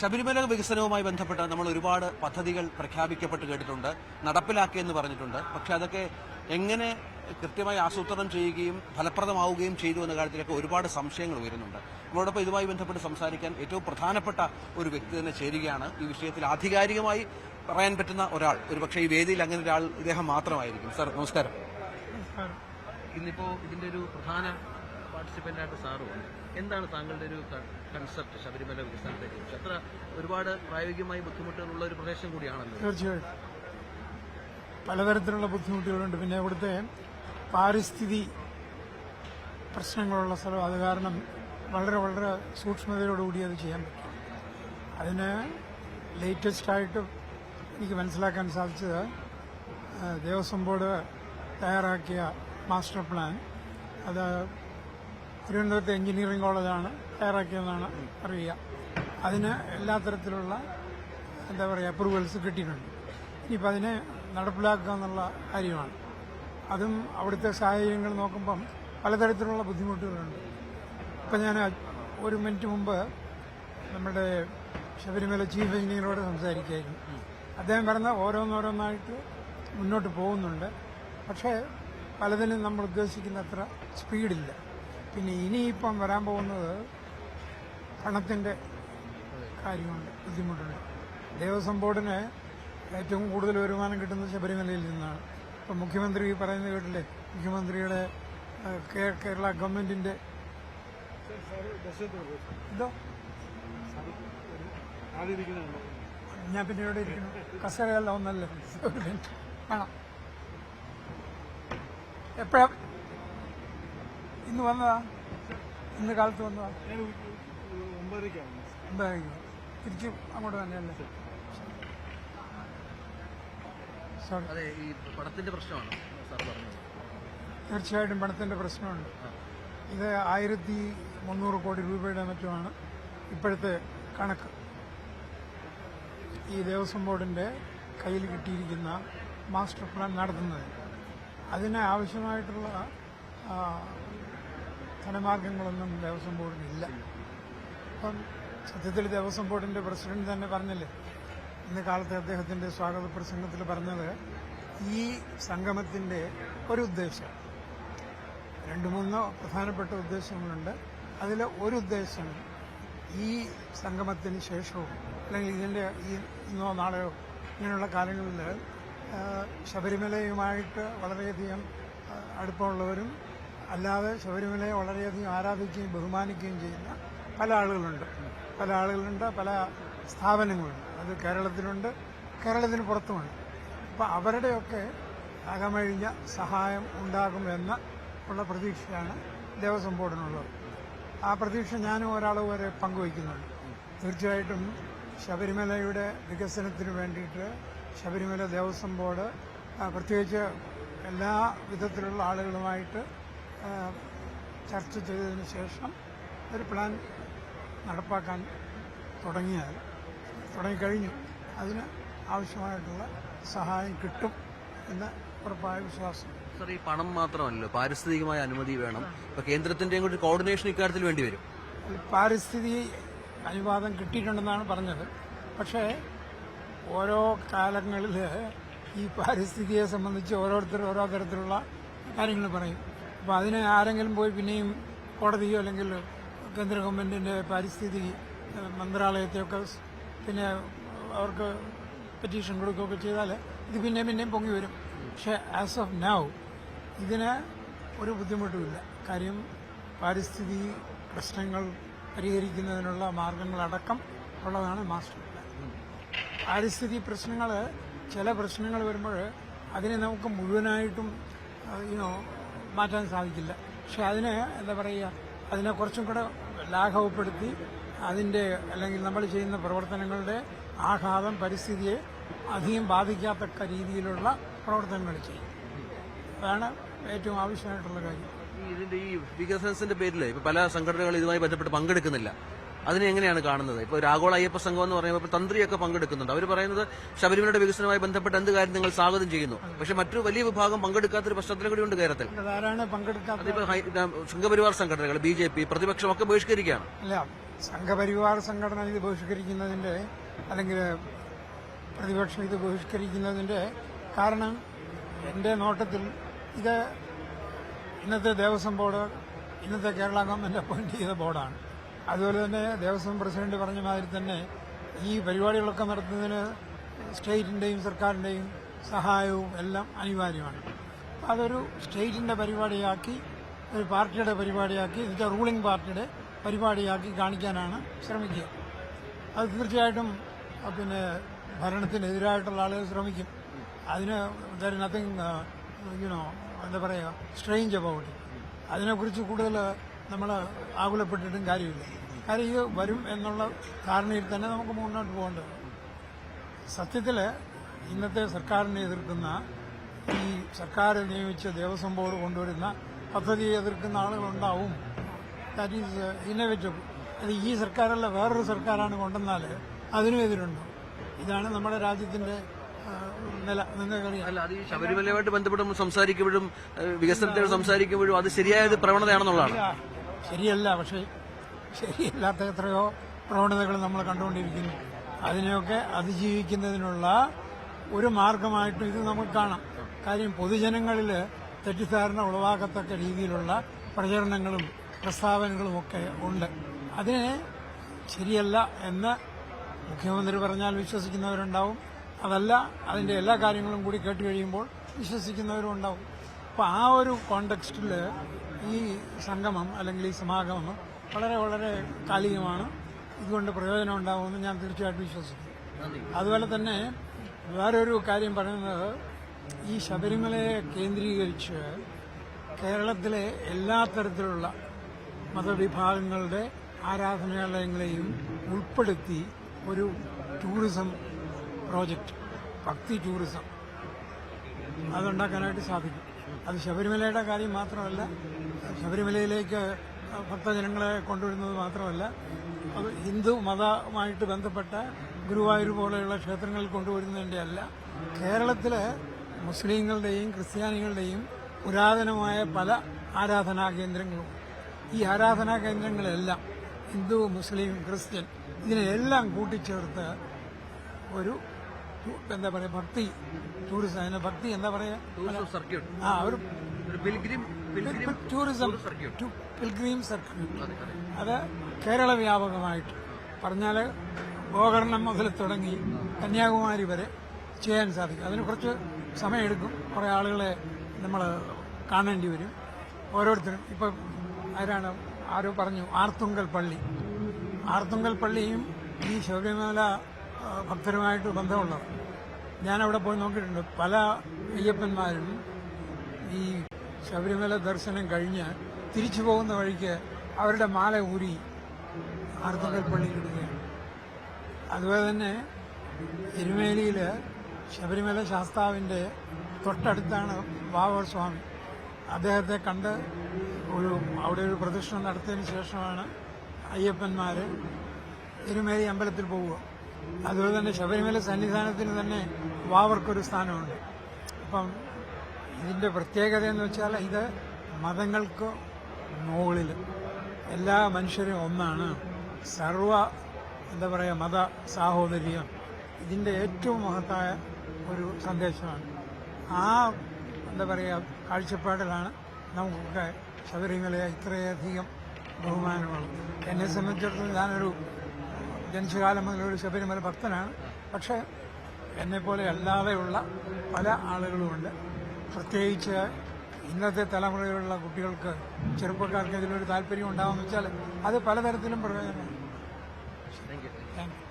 ശബരിമല വികസനവുമായി ബന്ധപ്പെട്ട് നമ്മൾ ഒരുപാട് പദ്ധതികൾ പ്രഖ്യാപിക്കപ്പെട്ട് കേട്ടിട്ടുണ്ട് നടപ്പിലാക്കിയെന്ന് പറഞ്ഞിട്ടുണ്ട്. പക്ഷെ അതൊക്കെ എങ്ങനെ കൃത്യമായി ആസൂത്രണം ചെയ്യുകയും ഫലപ്രദമാവുകയും ചെയ്തു എന്ന കാര്യത്തിലൊക്കെ ഒരുപാട് സംശയങ്ങൾ ഉയരുന്നുണ്ട്. നമ്മളോടൊപ്പം ഇതുമായി ബന്ധപ്പെട്ട് സംസാരിക്കാൻ ഏറ്റവും പ്രധാനപ്പെട്ട ഒരു വ്യക്തി തന്നെ ചേരുകയാണ്. ഈ വിഷയത്തിൽ ആധികാരികമായി പറയാൻ പറ്റുന്ന ഒരാൾ. ഒരുപക്ഷെ ഈ വേദിയിൽ അങ്ങനെ ഒരാൾ ഇദ്ദേഹം മാത്രമായിരിക്കും. സർ നമസ്കാരം. ഇന്നിപ്പോ ഇതിന്റെ ഒരു പ്രധാന പാർട്ടിസിപ്പന്റ് സാറുമാണ് എന്താണ് താങ്കളുടെ ഒരു കൺസെപ്റ്റ് ശബരിമല വികസനത്തെ കുറിച്ച് അത്ര ഒരുപാട് പ്രായോഗികമായി ബുദ്ധിമുട്ടുകളുള്ള ഒരു പ്രദേശം കൂടിയാണല്ലോ. തീർച്ചയായിട്ടും പലതരത്തിലുള്ള ബുദ്ധിമുട്ടുകളുണ്ട്. പിന്നെ ഇവിടുത്തെ പാരിസ്ഥിതി പ്രശ്നങ്ങളുള്ള സ്ഥലം അത് കാരണം വളരെ വളരെ സൂക്ഷ്മതയോടുകൂടി അത് ചെയ്യാൻ പറ്റും. അതിന് ലേറ്റസ്റ്റായിട്ട് എനിക്ക് മനസ്സിലാക്കാൻ സാധിച്ചത് ദേവസ്വം ബോർഡ് തയ്യാറാക്കിയ മാസ്റ്റർ പ്ലാൻ. അത് തിരുവനന്തപുരത്ത് എഞ്ചിനീയറിംഗ് കോളേജാണ്. തയ്യാറാക്കിയതെന്നാണ് അറിയുക. അതിന് എല്ലാ തരത്തിലുള്ള എന്താ പറയുക അപ്രൂവൽസ് കിട്ടിയിട്ടുണ്ട്. ഇനിയിപ്പോൾ അതിനെ നടപ്പിലാക്കുക എന്നുള്ള കാര്യമാണ്. അതും അവിടുത്തെ സാഹചര്യങ്ങൾ നോക്കുമ്പം പലതരത്തിലുള്ള ബുദ്ധിമുട്ടുകളുണ്ട്. ഇപ്പം ഞാൻ ഒരു മിനിറ്റ് മുമ്പ് നമ്മുടെ ശബരിമല ചീഫ് എഞ്ചിനീയറോട് സംസാരിക്കുകയായിരുന്നു. അദ്ദേഹം പറഞ്ഞ ഓരോന്നോരോന്നായിട്ട് മുന്നോട്ട് പോകുന്നുണ്ട്. പക്ഷേ പലതിനും നമ്മൾ ഉദ്ദേശിക്കുന്ന അത്ര സ്പീഡില്ല. പിന്നെ ഇനിയിപ്പം വരാൻ പോകുന്നത് പണത്തിന്റെ കാര്യമുണ്ട് ബുദ്ധിമുട്ടുണ്ട് ദേവസ്വം ബോർഡിന് ഏറ്റവും കൂടുതൽ വരുമാനം കിട്ടുന്നത് ശബരിമലയിൽ നിന്നാണ്. ഇപ്പം മുഖ്യമന്ത്രി പറയുന്നത് കേട്ടില്ലേ? മുഖ്യമന്ത്രിയുടെ കേരള ഗവൺമെന്റിന്റെ ഞാൻ പിന്നെ ഇവിടെ ഇരിക്കുന്നു? കസേരയല്ല ഒന്നല്ലേ വേണം എപ്പോഴാ ഇന്ന് വന്നതാ? ഇന്ന് കാലത്ത് വന്നതാ? ഒമ്പതരയ്ക്ക്. തിരിച്ചു അങ്ങോട്ട് തന്നെയല്ലേ അതെ ഈ പണത്തിന്റെ പ്രശ്നമാണ്. സാർ പറഞ്ഞത്. തീർച്ചയായിട്ടും പണത്തിന്റെ പ്രശ്നമുണ്ട്. ഇത് ആയിരത്തി മുന്നൂറ് കോടി രൂപയുടെ മറ്റുമാണ് ഇപ്പോഴത്തെ കണക്ക്. ഈ ദേവസ്വം ബോർഡിന്റെ കയ്യിൽ കിട്ടിയിരിക്കുന്ന മാസ്റ്റർ പ്ലാൻ നടത്തുന്നത്. അതിന് ആവശ്യമായിട്ടുള്ള ധനമാർഗങ്ങളൊന്നും ദേവസ്വം ബോർഡിനില്ല അപ്പം സത്യത്തിൽ ദേവസ്വം ബോർഡിന്റെ പ്രസിഡന്റ് തന്നെ പറഞ്ഞില്ലേ? ഇന്ന് കാലത്ത് അദ്ദേഹത്തിന്റെ സ്വാഗത പ്രസംഗത്തിൽ പറഞ്ഞത് ഈ സംഗമത്തിന്റെ ഒരു ഉദ്ദേശം. രണ്ട് മൂന്ന് പ്രധാനപ്പെട്ട ഉദ്ദേശങ്ങളുണ്ട്. അതിൽ ഒരു ഉദ്ദേശം ഈ സംഗമത്തിന് ശേഷവും അല്ലെങ്കിൽ ഇതിന്റെ ഈ ഇന്നോ നാളെയോ ഇങ്ങനെയുള്ള കാലങ്ങളിൽ ശബരിമലയുമായിട്ട് വളരെയധികം അടുപ്പമുള്ളവരും അല്ലാതെ ശബരിമലയെ വളരെയധികം ആരാധിക്കുകയും ബഹുമാനിക്കുകയും ചെയ്യുന്ന പല ആളുകളുണ്ട്. പല ആളുകളുണ്ട് പല സ്ഥാപനങ്ങളുണ്ട്. അത് കേരളത്തിലുണ്ട് കേരളത്തിന് പുറത്തുമുണ്ട്. അപ്പോൾ അവരുടെയൊക്കെ അകമഴിഞ്ഞ സഹായം ഉണ്ടാകുമെന്ന ഉള്ള പ്രതീക്ഷയാണ് ദേവസ്വം ബോർഡിനുള്ളത് ആ പ്രതീക്ഷ ഞാനും ഒരാൾ വരെ പങ്കുവയ്ക്കുന്നുണ്ട്. തീർച്ചയായിട്ടും ശബരിമലയുടെ വികസനത്തിന് വേണ്ടിയിട്ട് ശബരിമല ദേവസ്വം ബോർഡ് പ്രത്യേകിച്ച് എല്ലാ വിധത്തിലുള്ള ആളുകളുമായിട്ട് ചർച്ച ചെയ്തതിന് ശേഷം ഒരു പ്ലാൻ നടപ്പാക്കാൻ തുടങ്ങിയാൽ തുടങ്ങിക്കഴിഞ്ഞു. അതിന് ആവശ്യമായിട്ടുള്ള സഹായം കിട്ടും എന്ന് ഉറപ്പായ വിശ്വാസം. സാർ ഈ പണം മാത്രമല്ലോ പാരിസ്ഥിതികമായ അനുമതി വേണം. ഇപ്പൊ കേന്ദ്രത്തിന്റെയും കൂടി കോർഡിനേഷൻ ഇക്കാര്യത്തിൽ വേണ്ടി വരും. പാരിസ്ഥിതി അനുവാദം കിട്ടിയിട്ടുണ്ടെന്നാണ് പറഞ്ഞത്. പക്ഷേ ഓരോ കാലങ്ങളിൽ ഈ പാരിസ്ഥിതിയെ സംബന്ധിച്ച് ഓരോരുത്തർ ഓരോ തരത്തിലുള്ള കാര്യങ്ങൾ പറയും. അപ്പോൾ അതിന് ആരെങ്കിലും പോയി പിന്നെയും കോടതിയോ അല്ലെങ്കിൽ കേന്ദ്ര ഗവൺമെന്റിന്റെ പരിസ്ഥിതി മന്ത്രാലയത്തെയൊക്കെ പിന്നെ അവർക്ക് പെറ്റീഷൻ കൊടുക്കുകയൊക്കെ ചെയ്താൽ ഇത് പിന്നെയും പിന്നെയും പൊങ്ങി വരും. പക്ഷേ ആസ് ഓഫ് നൗ ഇതിന് ഒരു ബുദ്ധിമുട്ടുമില്ല കാര്യം പാരിസ്ഥിതി പ്രശ്നങ്ങൾ പരിഹരിക്കുന്നതിനുള്ള മാർഗങ്ങളടക്കം ഉള്ളതാണ് മാസ്റ്റർ പ്ലാൻ. പാരിസ്ഥിതി പ്രശ്നങ്ങൾ ചില പ്രശ്നങ്ങൾ വരുമ്പോൾ അതിനെ നമുക്ക് മുഴുവനായിട്ടും യുനോ മാറ്റാൻ സാധിക്കില്ല. പക്ഷെ അതിന് എന്താ പറയുക അതിനെ കുറച്ചും കൂടെ ലാഘവപ്പെടുത്തി അതിന്റെ അല്ലെങ്കിൽ നമ്മൾ ചെയ്യുന്ന പ്രവർത്തനങ്ങളുടെ ആഘാതം പരിസ്ഥിതിയെ അധികം ബാധിക്കാത്തക്ക രീതിയിലുള്ള പ്രവർത്തനങ്ങൾ ചെയ്യും. അതാണ് ഏറ്റവും ആവശ്യമായിട്ടുള്ള കാര്യം. ഇതിന്റെ ഈ വികസനത്തിന്റെ പേരിൽ പല സംഘടനകളും ഇതുമായി ബന്ധപ്പെട്ട് പങ്കെടുക്കുന്നില്ല. അതിനെ എങ്ങനെയാണ് കാണുന്നത്? ഇപ്പോൾ രാഘോള അയ്യപ്പ സംഘം എന്ന് പറയുമ്പോൾ തന്ത്രിയൊക്കെ പങ്കെടുക്കുന്നുണ്ട്. അവർ പറയുന്നത് ശബരിമലയുടെ വികസനവുമായി ബന്ധപ്പെട്ട് എന്ത് കാര്യം നിങ്ങൾ സ്വാഗതം ചെയ്യുന്നു. പക്ഷെ മറ്റു വലിയ വിഭാഗം പങ്കെടുക്കാത്തൊരു പശ്ചാത്തലം കേരളത്തിൽ. അതിപ്പോ ഹൈ- ഇതാ സംഘപരിവാർ സംഘടനകൾ ബി ജെ പി പ്രതിപക്ഷമൊക്കെ ബഹിഷ്കരിക്കുകയാണ്. അല്ല സംഘപരിവാർ സംഘടന ഇത് ബഹിഷ്കരിക്കുന്നതിന്റെ അല്ലെങ്കിൽ പ്രതിപക്ഷം ഇത് ബഹിഷ്കരിക്കുന്നതിന്റെ കാരണം എന്റെ നോട്ടത്തിൽ ഇത് ഇന്നത്തെ ദേവസ്വം ബോർഡ് ഇന്നത്തെ കേരള ഗവൺമെന്റ് അപ്പോയിന്റ് ചെയ്ത ബോർഡാണ്. അതുപോലെ തന്നെ ദേവസ്വം പ്രസിഡന്റ് പറഞ്ഞ മാതിരി തന്നെ ഈ പരിപാടികളൊക്കെ നടത്തുന്നതിന് സ്റ്റേറ്റിന്റെയും സർക്കാരിന്റെയും സഹായവും എല്ലാം അനിവാര്യമാണ്. അതൊരു സ്റ്റേറ്റിന്റെ പരിപാടിയാക്കി ഒരു പാർട്ടിയുടെ പരിപാടിയാക്കി എന്നുവെച്ചാൽ റൂളിംഗ് പാർട്ടിയുടെ പരിപാടിയാക്കി കാണിക്കാനാണ് ശ്രമിക്കുക. അത് തീർച്ചയായിട്ടും പിന്നെ ഭരണത്തിനെതിരായിട്ടുള്ള ആളുകൾ ശ്രമിക്കും. അതിന് ദർ നത്തിങ് യുനോ എന്താ പറയുക സ്ട്രെയിഞ്ച് അബൌട്ട് അതിനെക്കുറിച്ച് കൂടുതൽ നമ്മൾ ആകുലപ്പെട്ടിട്ടും കാര്യമില്ല. കാര്യം ഇത് വരും എന്നുള്ള ധാരണയിൽ തന്നെ നമുക്ക് മുന്നോട്ട് പോകേണ്ടത്. സത്യത്തിൽ ഇന്നത്തെ സർക്കാരിനെ എതിർക്കുന്ന ഈ സർക്കാർ നിയമിച്ച ദേവസ്വം ബോർഡ് കൊണ്ടുവരുന്ന പദ്ധതിയെ എതിർക്കുന്ന ആളുകളുണ്ടാവും. ദാറ്റ് ഈസ് ഇന്നവേറ്റബിൾ അത് ഈ സർക്കാരല്ല വേറൊരു സർക്കാരാണ് കൊണ്ടുവന്നാൽ അതിനും എതിരുണ്ടാവും ഇതാണ് നമ്മുടെ നിങ്ങൾക്കറിയാം അല്ല അത് ഈ ശബരിമലയുമായിട്ട് ബന്ധപ്പെട്ട് നമ്മൾ സംസാരിക്കുമ്പോഴും വികസനത്തെ സംസാരിക്കുമ്പോഴും അത് ശരിയായ പ്രവണതയാണെന്നുള്ളതാണ്. ശരിയല്ല പക്ഷേ ശരിയല്ലാത്ത എത്രയോ പ്രവണതകൾ നമ്മൾ കണ്ടുകൊണ്ടിരിക്കുന്നു. അതിനെയൊക്കെ അതിജീവിക്കുന്നതിനുള്ള ഒരു മാർഗമായിട്ടും ഇത് നമുക്ക് കാണാം. കാര്യം പൊതുജനങ്ങളിൽ തെറ്റിദ്ധാരണ ഉളവാക്കത്തക്ക രീതിയിലുള്ള പ്രചരണങ്ങളും പ്രസ്താവനകളും ഒക്കെ ഉണ്ട്. അതിനെ ശരിയല്ല എന്ന് മുഖ്യമന്ത്രി പറഞ്ഞാൽ വിശ്വസിക്കുന്നവരുണ്ടാവും. അതല്ല അതിന്റെ എല്ലാ കാര്യങ്ങളും കൂടി കേട്ട് കഴിയുമ്പോൾ വിശ്വസിക്കുന്നവരും ഉണ്ടാവും അപ്പോൾ ആ ഒരു കോണ്ടെക്സ്റ്റിൽ ഈ സംഗമം അല്ലെങ്കിൽ ഈ സമാഗമം വളരെ വളരെ കാലികമാണ്. ഇതുകൊണ്ട് പ്രയോജനം ഉണ്ടാവുമെന്ന് ഞാൻ തീർച്ചയായിട്ടും വിശ്വസിക്കുന്നു. അതുപോലെ തന്നെ വേറൊരു കാര്യം പറയുന്നത് ഈ ശബരിമലയെ കേന്ദ്രീകരിച്ച് കേരളത്തിലെ എല്ലാ തരത്തിലുള്ള മതവിഭാഗങ്ങളുടെ ആരാധനാലയങ്ങളെയും ഉൾപ്പെടുത്തി ഒരു ടൂറിസം പ്രോജക്റ്റ് ഭക്തി ടൂറിസം. അതുണ്ടാക്കാനായിട്ട് സാധിക്കും. അത് ശബരിമലയുടെ കാര്യം മാത്രമല്ല ശബരിമലയിലേക്ക് ഭക്തജനങ്ങളെ കൊണ്ടുവരുന്നത് മാത്രമല്ല അത് ഹിന്ദു മതമായിട്ട് ബന്ധപ്പെട്ട ഗുരുവായൂർ പോലെയുള്ള ക്ഷേത്രങ്ങളിൽ കൊണ്ടുവരുന്നതിന്റെ അല്ല കേരളത്തിലെ മുസ്ലിങ്ങളുടെയും ക്രിസ്ത്യാനികളുടെയും പുരാതനമായ പല ആരാധനാ കേന്ദ്രങ്ങളും. ഈ ആരാധനാ കേന്ദ്രങ്ങളെല്ലാം ഹിന്ദു മുസ്ലിം ക്രിസ്ത്യൻ ഇതിനെല്ലാം കൂട്ടിച്ചേർത്ത് ഒരു എന്താ പറയാ ഭക്തി. ടൂറിസം അതിന് ഭക്തി എന്താ പറയാ? സർക്യൂട്ട് ആ ഒരു ടൂറിസം പിൽഗ്രീം സർക്യൂട്ട് അത് കേരള വ്യാപകമായിട്ട്. പറഞ്ഞാൽ ഗോകർണം മുതൽ തുടങ്ങി കന്യാകുമാരി വരെ ചെയ്യാൻ സാധിക്കും. അതിന് കുറച്ച് സമയമെടുക്കും. കുറേ ആളുകളെ നമ്മൾ കാണേണ്ടി വരും. ഓരോരുത്തരും ഇപ്പം ആരാണ്? ആരോ പറഞ്ഞു. ആർത്തുങ്കൽ പള്ളി. ആർത്തുങ്കൽ പള്ളിയും ഈ ശബരിമല ഭക്തരുമായിട്ട് ബന്ധമുള്ളത് ഞാനവിടെ പോയി നോക്കിയിട്ടുണ്ട്. പല അയ്യപ്പന്മാരും ഈ ശബരിമല ദർശനം കഴിഞ്ഞ് തിരിച്ചു പോകുന്ന വഴിക്ക് അവരുടെ മാല ഊരി ആർത്തുങ്കൽ പള്ളിയിൽ ഇടുകയാണ്. അതുപോലെ തന്നെ എരുമേലിയിൽ ശബരിമല ശാസ്താവിന്റെ തൊട്ടടുത്താണ് വാവർ സ്വാമി. അദ്ദേഹത്തെ കണ്ട് ഒരു അവിടെ ഒരു പ്രദക്ഷിണം നടത്തിയതിന് ശേഷമാണ് അയ്യപ്പന്മാർ എരുമേലി അമ്പലത്തിൽ പോവുക. അതുപോലെ തന്നെ ശബരിമല സന്നിധാനത്തിന് തന്നെ വാവർക്കൊരു സ്ഥാനമുണ്ട്. അപ്പം ഇതിന്റെ പ്രത്യേകത എന്ന് വെച്ചാൽ ഇത് മതങ്ങൾക്ക് മുകളിൽ എല്ലാ മനുഷ്യരും ഒന്നാണ്. സർവ എന്താ പറയുക മത സാഹോദര്യം ഇതിന്റെ ഏറ്റവും മഹത്തായ ഒരു സന്ദേശമാണ്. ആ എന്താ പറയുക കാഴ്ചപ്പാടിലാണ് നമുക്കൊക്കെ ശബരിമലയെ ഇത്രയധികം ബഹുമാനമുള്ളത്. എന്നെ സംബന്ധിച്ചിടത്തോളം ഞാനൊരു ജനിച്ചകാലം മുതൽ ഒരു ശബരിമല ഭക്തനാണ്. പക്ഷേ എന്നെപ്പോലെ അല്ലാതെയുള്ള പല ആളുകളുമുണ്ട് പ്രത്യേകിച്ച് ഇന്നത്തെ തലമുറയിലുള്ള കുട്ടികൾക്ക് ചെറുപ്പക്കാർക്ക് ഇതിലൊരു താല്പര്യം ഉണ്ടാവുമെന്ന് വെച്ചാൽ അത് പലതരത്തിലും പ്രയോജനമാണ്. Thank you